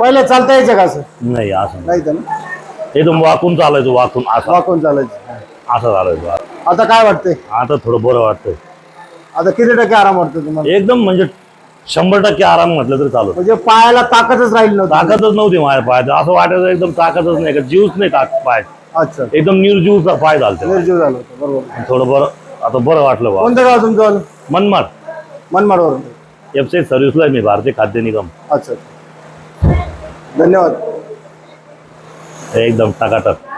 पहिले चालता यायचं का असं? नाही असं नाही. नाही तर ना एकदम वाकून चालायचो वाकून असं. वाकून चालायचं. असं चालायचो. आता काय वाटतंय? आता थोडं बरं वाटतंय. आता किती टक्के आराम वाटतो तुम्हाला? एकदम म्हणजे शंभर टक्के आराम म्हटलं तरी चालू म्हणजे पायाला ताकदच राहील नव्हती. ताकदच नव्हती माझ्या पायात. असं वाटायचं एकदम ताकदच नाही का जीवच नाही ताक पाय. अच्छा. एकदम निर्जीवचा पाय झालते निर्जीव झालं होतं बरोबर. थोडं बरं आता बरं वाटलं बा कोणतं गाव तुमचं? मनमाड. मनमाडवरून. एफ सी सर्व्हिसला आहे मी भारतीय खाद्य निगम. अच्छा अच्छा. धन्यवाद. एकदम टाकाटक.